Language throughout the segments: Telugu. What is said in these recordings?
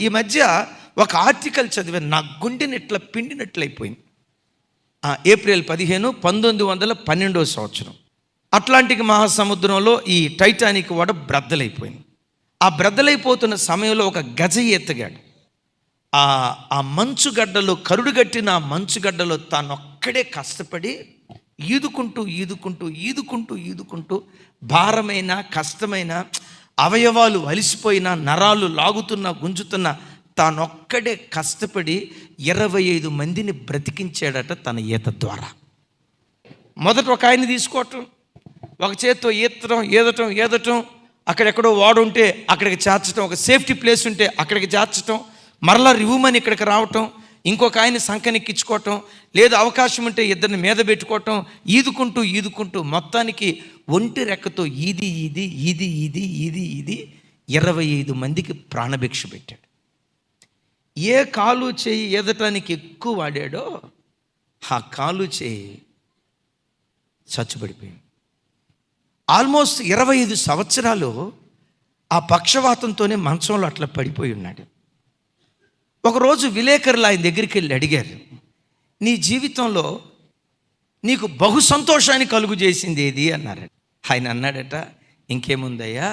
ఈ మధ్య ఒక ఆర్టికల్ చదివాను నా గుండెని ఇట్లా పిండినట్లయిపోయింది ఏప్రిల్ పదిహేను పంతొమ్మిది వందల పన్నెండవ సంవత్సరం. అట్లాంటిక్ మహాసముద్రంలో ఈ టైటానిక్ వాడ బ్రద్దలైపోయింది. ఆ బ్రద్దలైపోతున్న సమయంలో ఒక గజ ఎత్తగాడు. ఆ ఆ మంచుగడ్డలో కరుడుగట్టిన ఆ మంచుగడ్డలో తానొక్కడే కష్టపడి ఈదుకుంటూ ఈదుకుంటూ ఈదుకుంటూ ఈదుకుంటూ భారమైన కష్టమైన అవయవాలు వలిసిపోయిన నరాలు లాగుతున్న గుంజుతున్న తానొక్కడే కష్టపడి ఇరవై ఐదు మందిని బ్రతికించాడట తన ఈత ద్వారా. మొదట ఒక ఆయన తీసుకోవటం ఒక చేత్తో ఈతటం ఈదటం ఈదటం అక్కడెక్కడో వాడు ఉంటే అక్కడికి చేర్చడం ఒక సేఫ్టీ ప్లేస్ ఉంటే అక్కడికి చేర్చటం మరలా రివ్యూమని ఇక్కడికి రావటం ఇంకొక ఆయన సంకనెక్కించుకోవటం లేదు అవకాశం ఉంటే ఇద్దరిని మీద పెట్టుకోవటం ఈదుకుంటూ ఈదుకుంటూ మొత్తానికి ఒంటి రెక్కతో ఈది ఈది ఈది ఈది ఈది ఈది ఇరవై ఐదు మందికి ప్రాణభిక్ష పెట్టాడు. ఏ కాలు చేయి ఈదటానికి ఎక్కువ వాడాడో ఆ కాలు చేయి చచ్చుబడిపోయింది. ఆల్మోస్ట్ ఇరవై ఐదు సంవత్సరాలు ఆ పక్షవాతంతోనే మంచంలో అట్లా పడిపోయి ఉన్నాడు. ఒకరోజు విలేకరులు ఆయన దగ్గరికి వెళ్ళి అడిగారు నీ జీవితంలో నీకు బహు సంతోషాన్ని కలుగు చేసింది ఏది? అన్నారు ఆయన అన్నాడట ఇంకేముందయ్యా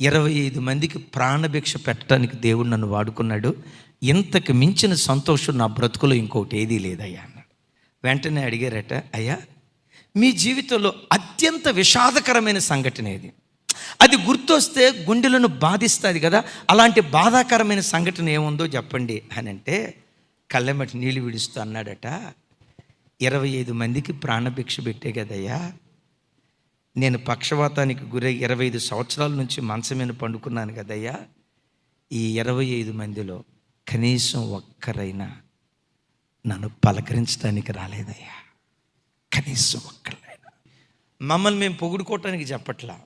ఇరవై ఐదు మందికి ప్రాణభిక్ష పెట్టడానికి దేవుడు నన్ను వాడుకున్నాడు ఇంతకు మించిన సంతోషం నా బ్రతుకులో ఇంకొకటి ఏదీ లేదయ్యా అన్నాడు. వెంటనే అడిగారట అయ్యా మీ జీవితంలో అత్యంత విషాదకరమైన సంఘటన ఏది? అది గుర్తొస్తే గుండెలను బాధిస్తుంది కదా. అలాంటి బాధాకరమైన సంఘటన ఏముందో చెప్పండి అని అంటే కళ్ళెమటి నీళ్ళు విడుస్తూ అన్నాడట ఇరవై ఐదు మందికి ప్రాణభిక్ష పెట్టే కదయ్యా. నేను పక్షవాతానికి గురై ఇరవై ఐదు సంవత్సరాల నుంచి మంచం మీద పండుకున్నాను కదయ్యా. ఈ ఇరవై ఐదు మందిలో కనీసం ఒక్కరైనా నన్ను పలకరించడానికి రాలేదయ్యా. కనీసం ఒక్కరైనా మమ్మల్ని మేము పొగుడుకోవటానికి చెప్పట్లా.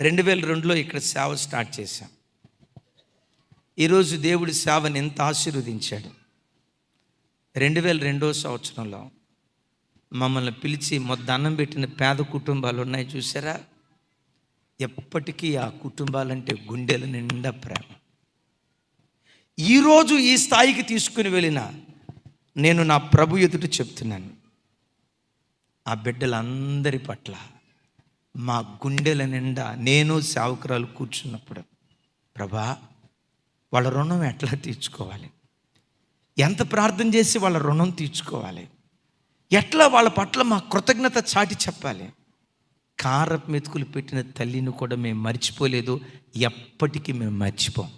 రెండు వేల రెండులో ఇక్కడ సేవ స్టార్ట్ చేశాం. ఈరోజు దేవుడి సేవని ఎంత ఆశీర్వదించాడు. రెండు వేల రెండో సంవత్సరంలో మమ్మల్ని పిలిచి మొద్దన్నం పెట్టిన పేద కుటుంబాలు ఉన్నాయి చూసారా? ఎప్పటికీ ఆ కుటుంబాలంటే గుండెల నిండా ప్రేమ. ఈరోజు ఈ స్థాయికి తీసుకుని వెళ్ళిన నేను నా ప్రభు ఎదుట చెప్తున్నాను. ఆ బిడ్డలందరి పట్ల మా గుండెల నిండా నేను సేవకురాలు కూర్చున్నప్పుడు ప్రభా వాళ్ళ రుణం ఎట్లా తీర్చుకోవాలి? ఎంత ప్రార్థన చేసి వాళ్ళ రుణం తీర్చుకోవాలి? ఎట్లా వాళ్ళ పట్ల మా కృతజ్ఞత చాటి చెప్పాలి? కారపు మెతుకులు పెట్టిన తల్లిని కూడా మేము మర్చిపోలేదు. ఎప్పటికీ మేము మర్చిపోం.